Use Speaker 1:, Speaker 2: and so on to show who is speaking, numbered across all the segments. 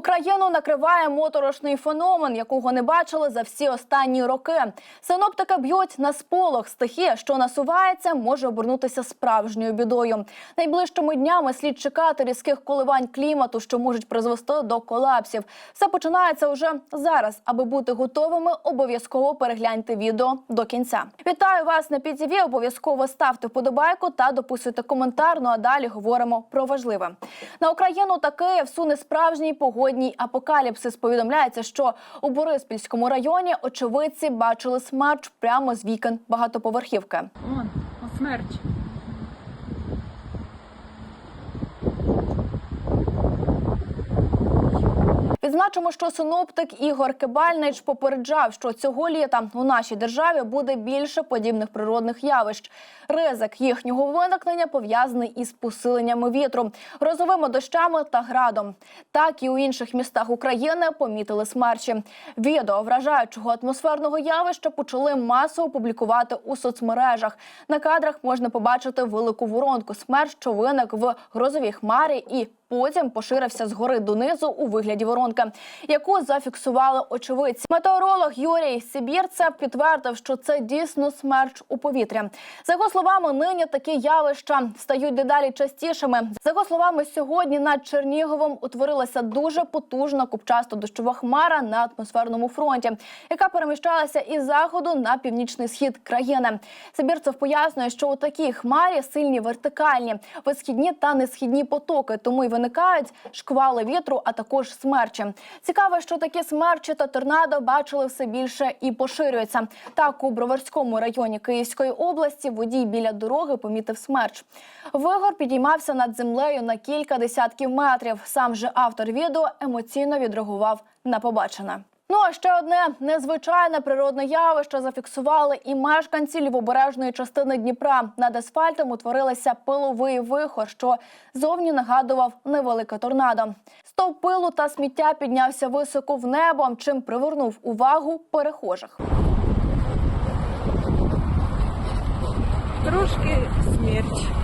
Speaker 1: Україну накриває моторошний феномен, якого не бачили за всі останні роки. Синоптики б'ють на сполох. Стихія, що насувається, може обернутися справжньою бідою. Найближчими днями слід чекати різких коливань клімату, що можуть призвести до колапсів. Все починається уже зараз. Аби бути готовими, обов'язково перегляньте відео до кінця. Вітаю вас на ПІТІВІ. Обов'язково ставте вподобайку та дописуйте коментар. Ну а далі говоримо про важливе. На Україну та Київ суне справжній погодній апокаліпсис. Повідомляється, що у Бориспільському районі очевидці бачили смерч прямо з вікон багатоповерхівки.
Speaker 2: Он, смерч.
Speaker 1: Відзначимо, що синоптик Ігор Кибальнич попереджав, що цього літа у нашій державі буде більше подібних природних явищ. Ризик їхнього виникнення пов'язаний із посиленнями вітру, грозовими дощами та градом. Так і у інших містах України помітили смерчі. Відео вражаючого атмосферного явища почали масово публікувати у соцмережах. На кадрах можна побачити велику воронку смерч, що виник в грозовій хмарі і потім поширився згори донизу у вигляді воронки, яку зафіксували очевидці. Метеоролог Юрій Сибірцев підтвердив, що це дійсно смерч у повітрі. За його словами, нині такі явища стають дедалі частішими. За його словами, сьогодні над Черніговом утворилася дуже потужна купчасто дощова хмара на атмосферному фронті, яка переміщалася із заходу на північний схід країни. Сибірцев пояснює, що у такій хмарі сильні вертикальні, висхідні та несхідні потоки, тому й виникають шквали вітру, а також смерчі. Цікаво, що такі смерчі та торнадо бачили все більше і поширюються. Так у Броварському районі Київської області водій біля дороги помітив смерч. Вигор підіймався над землею на кілька десятків метрів. Сам же автор відео емоційно відреагував на побачене. Ну а ще одне незвичайне природне явище зафіксували і мешканці лівобережної частини Дніпра. Над асфальтом утворилася пиловий вихор, що зовні нагадував невелике торнадо. Стовп пилу та сміття піднявся високо в небо, чим привернув увагу перехожих.
Speaker 2: Трошки смерч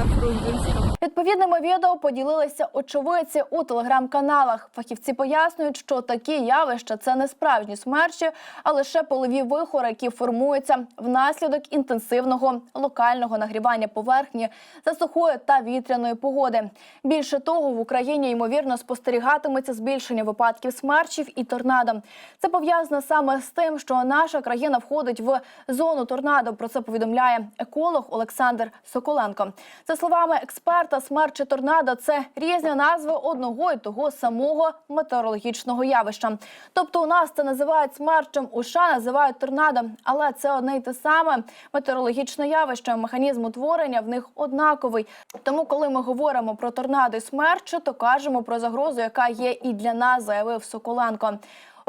Speaker 2: на Фрунзенському.
Speaker 1: Відповідними відео поділилися очевидці у телеграм-каналах. Фахівці пояснюють, що такі явища це не справжні смерчі, а лише полові вихори, які формуються внаслідок інтенсивного локального нагрівання поверхні за сухої та вітряної погоди. Більше того, в Україні ймовірно спостерігатиметься збільшення випадків смерчів і торнадо. Це пов'язано саме з тим, що наша країна входить в зону торнадо. Про це повідомляє еколог Олександр Соколенко. За словами експерта, смерчі торнадо це різні назви одного і того самого метеорологічного явища. Тобто, у нас це називають смерчем, у США називають торнадо, але це одне й те саме метеорологічне явище. Механізм утворення в них однаковий. Тому, коли ми говоримо про торнадо і смерчі, то кажемо про загрозу, яка є і для нас, заявив Соколенко.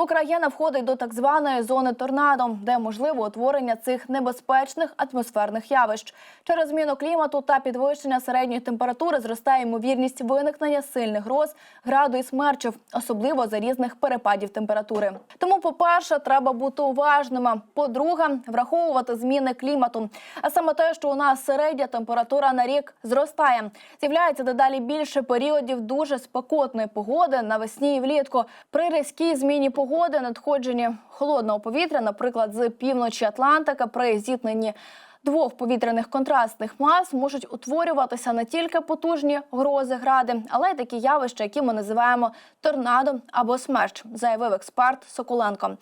Speaker 1: Україна входить до так званої зони торнадо, де можливо утворення цих небезпечних атмосферних явищ. Через зміну клімату та підвищення середньої температури зростає ймовірність виникнення сильних гроз, граду і смерчів, особливо за різних перепадів температури. Тому, по-перше, треба бути уважними. По-друге, враховувати зміни клімату. А саме те, що у нас середня температура на рік зростає. З'являється дедалі більше періодів дуже спекотної погоди навесні і влітку. При різкій зміні погоди надходженні холодного повітря, наприклад, з півночі Атлантика, при зіткненні двох повітряних контрастних мас можуть утворюватися не тільки потужні грози гради, але й такі явища, які ми називаємо торнадо або смерч, заявив експерт Соколенко.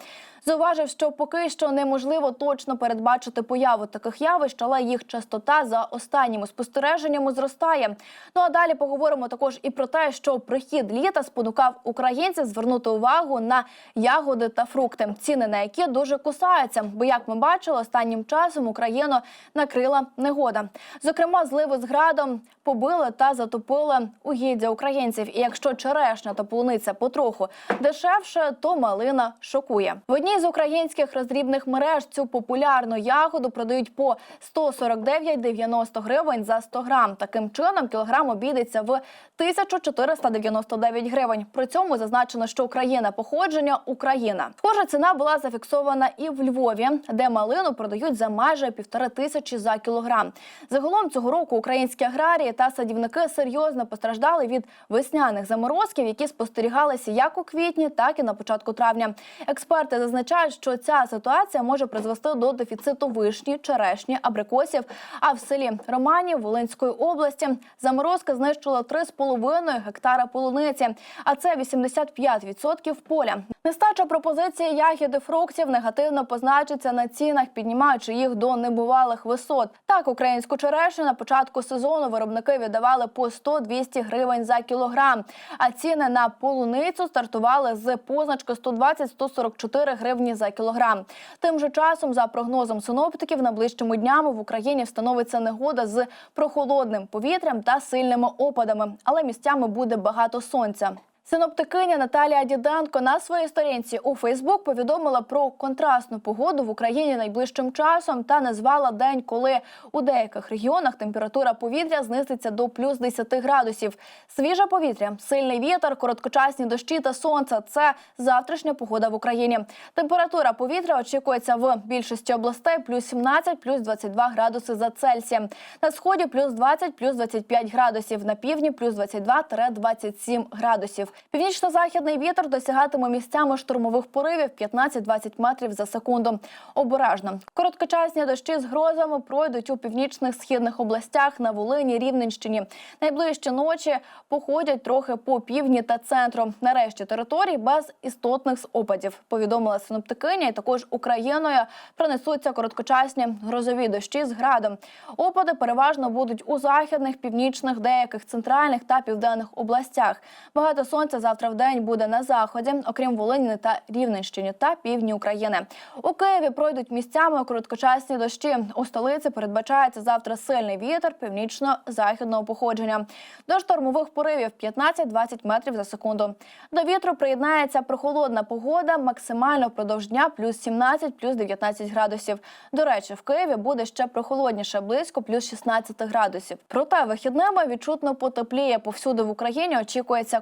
Speaker 1: Зауважив, що поки що неможливо точно передбачити появу таких явищ, але їх частота за останніми спостереженнями зростає. Ну а далі поговоримо також і про те, що прихід літа спонукав українців звернути увагу на ягоди та фрукти, ціни на які дуже кусаються. Бо, як ми бачили, останнім часом Україну накрила негода. Зокрема, зливи з градом побили та затопили угіддя українців. І якщо черешня та полуниця потроху дешевше, то малина шокує. В одній з українських роздрібних мереж цю популярну ягоду продають по 149,90 гривень за 100 грам. Таким чином, кілограм обійдеться в 1499 гривень. При цьому зазначено, що Україна походження Україна. Схожа ціна була зафіксована і в Львові, де малину продають за майже півтори тисячі за кілограм. Загалом цього року українські аграрії та садівники серйозно постраждали від весняних заморозків, які спостерігалися як у квітні, так і на початку травня. Експерти зазначають, що ця ситуація може призвести до дефіциту вишні, черешні, абрикосів. А в селі Романів Волинської області заморозка знищила 3,5 гектара полуниці, а це 85% поля. Нестача пропозиції ягід і фруктів негативно позначиться на цінах, піднімаючи їх до небувалих висот. Так, українську черешню на початку сезону виробники віддавали по 100-200 гривень за кілограм. А ціни на полуницю стартували з позначки 120-144 гривні за кілограм. Тим же часом, за прогнозом синоптиків, найближчими днями в Україні встановиться негода з прохолодним повітрям та сильними опадами, але місцями буде багато сонця. Синоптикиня Наталія Діденко на своїй сторінці у Фейсбук повідомила про контрастну погоду в Україні найближчим часом та назвала день, коли у деяких регіонах температура повітря знизиться до плюс 10 градусів. Свіже повітря, сильний вітер, короткочасні дощі та сонце це завтрашня погода в Україні. Температура повітря очікується в більшості областей плюс 17, плюс 22 градуси за Цельсієм. На сході плюс 20, плюс 25 градусів. На півдні плюс 22-27 градусів. Північно-західний вітер досягатиме місцями штурмових поривів 15-20 метрів за секунду. Обережно. Короткочасні дощі з грозами пройдуть у північних східних областях на Волині, Рівненщині. Найближчі ночі походять трохи по півдні та центру. Нарешті територій без істотних опадів. Повідомила синоптикиня. І також Україною пронесуться короткочасні грозові дощі з градом. Опади переважно будуть у західних, північних, деяких центральних та південних областях. Багато сонця завтра в день буде на заході, окрім Волині та Рівненщині та півдні України. У Києві пройдуть місцями короткочасні дощі. У столиці передбачається завтра сильний вітер північно-західного походження. До штормових поривів 15-20 метрів за секунду. До вітру приєднається прохолодна погода, максимально впродовж дня плюс 17, плюс 19 градусів. До речі, в Києві буде ще прохолодніше, близько плюс 16 градусів. Проте вихідними відчутно потепліє. Повсюди в Україні очікується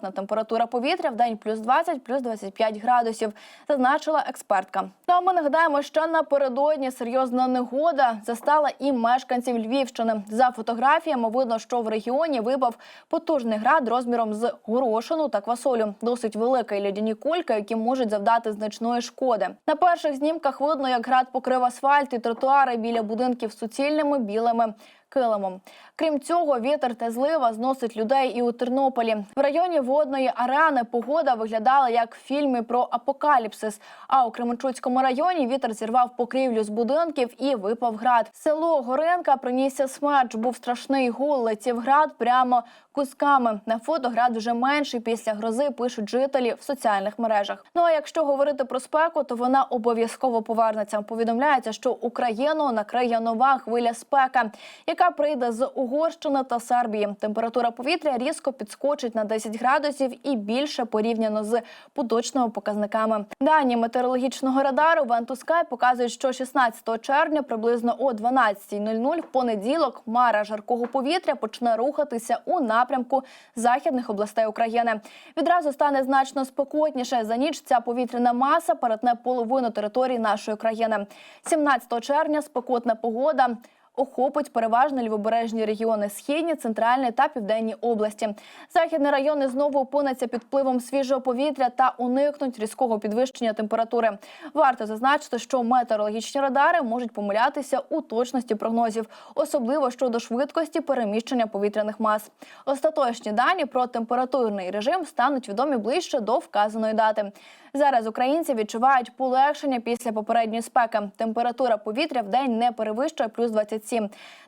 Speaker 1: комфортна температура повітря в день плюс 20, плюс 25 градусів, зазначила експертка. Та ми нагадаємо, що напередодні серйозна негода застала і мешканців Львівщини. За фотографіями видно, що в регіоні випав потужний град розміром з горошину та квасолю. Досить велика і льодяні кульки, які можуть завдати значної шкоди. На перших знімках видно, як град покрив асфальт і тротуари біля будинків суцільними білими килимом. Крім цього, вітер та злива зносить людей і у Тернополі. В районі водної арени погода виглядала як в фільмі про апокаліпсис. А у Кременчуцькому районі вітер зірвав покрівлю з будинків і випав град. Село Горенка принісся смерч. Був страшний гул. Летів град прямо кусками. На фото град вже менший після грози пишуть жителі в соціальних мережах. Ну а якщо говорити про спеку, то вона обов'язково повернеться. Повідомляється, що Україну накриє нова хвиля спека, яка прийде з Угорщини та Сербії. Температура повітря різко підскочить на 10 градусів і більше порівняно з поточними показниками. Дані метеорологічного радару Вентускай показують, що 16 червня приблизно о 12.00 в понеділок мара жаркого повітря почне рухатися у напрямку західних областей України. Відразу стане значно спекотніше. За ніч ця повітряна маса перетне половину території нашої країни. 17 червня спекотна погода. Охопить переважно лівобережні регіони східні, центральні та південні області. Західні райони знову опиняться під впливом свіжого повітря та уникнуть різкого підвищення температури. Варто зазначити, що метеорологічні радари можуть помилятися у точності прогнозів, особливо щодо швидкості переміщення повітряних мас. Остаточні дані про температурний режим стануть відомі ближче до вказаної дати. Зараз українці відчувають полегшення після попередньої спеки. Температура повітря в день не перевищує плюс 27.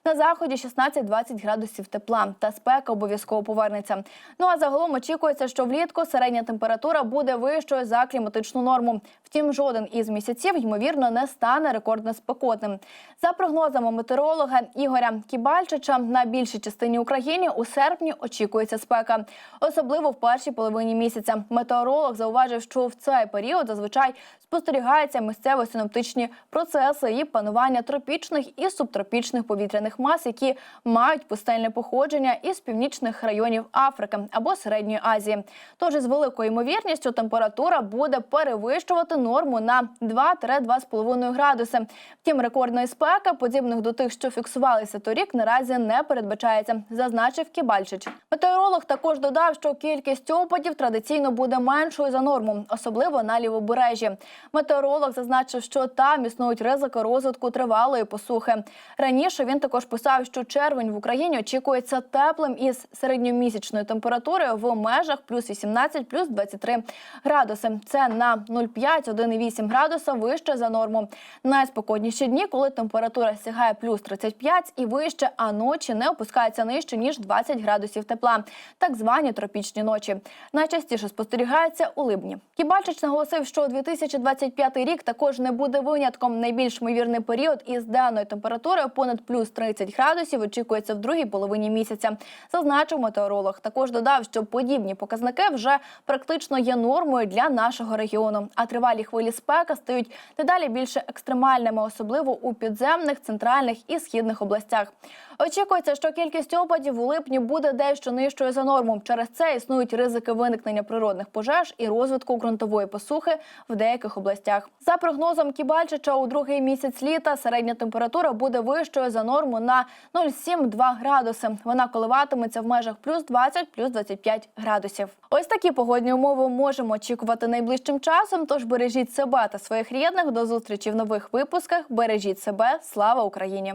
Speaker 1: На заході 16-20 градусів тепла. Та спека обов'язково повернеться. Ну а загалом очікується, що влітку середня температура буде вищою за кліматичну норму. Втім, жоден із місяців ймовірно не стане рекордно спекотним. За прогнозами метеоролога Ігоря Кібальчича, на більшій частині України у серпні очікується спека, особливо в першій половині місяця. Метеоролог зауважив, що в цей період зазвичай спостерігаються місцево синоптичні процеси і панування тропічних і субтропічних тропічних повітряних мас, які мають пустельне походження із північних районів Африки або Середньої Азії. Тож із великою ймовірністю температура буде перевищувати норму на 2-2,5 градуси. Втім, рекордної спеки, подібних до тих, що фіксувалися торік, наразі не передбачається, зазначив Кібальчич. Метеоролог також додав, що кількість опадів традиційно буде меншою за норму, особливо на лівобережжі. Метеоролог зазначив, що там існують ризики розвитку тривалої посухи. Раніше він також писав, що червень в Україні очікується теплим із середньомісячною температурою в межах плюс 18, плюс 23 градуси. Це на 0,5-1,8 градуса вище за норму. Найспокійніші дні, коли температура сягає плюс 35 і вище, а ночі не опускаються нижче ніж 20 градусів тепла. Так звані тропічні ночі. Найчастіше спостерігається у либні. Кібальчич наголосив, що 2025 рік також не буде винятком. Найбільш ймовірний період із денною температурою понад плюс 30 градусів очікується в другій половині місяця. Зазначив метеоролог. Також додав, що подібні показники вже практично є нормою для нашого регіону. А тривалі хвилі спека стають дедалі більше екстремальними, особливо у підземних, центральних і східних областях. Очікується, що кількість опадів у липні буде дещо нижчою за норму. Через це існують ризики виникнення природних пожеж і розвитку ґрунтової посухи в деяких областях. За прогнозом Кібальчича, у другий місяць літа середня температура буде вищою за норму на 0,7-2 градуси. Вона коливатиметься в межах плюс 20, плюс 25 градусів. Ось такі погодні умови можемо очікувати найближчим часом. Тож бережіть себе та своїх рідних. До зустрічі в нових випусках. Бережіть себе. Слава Україні!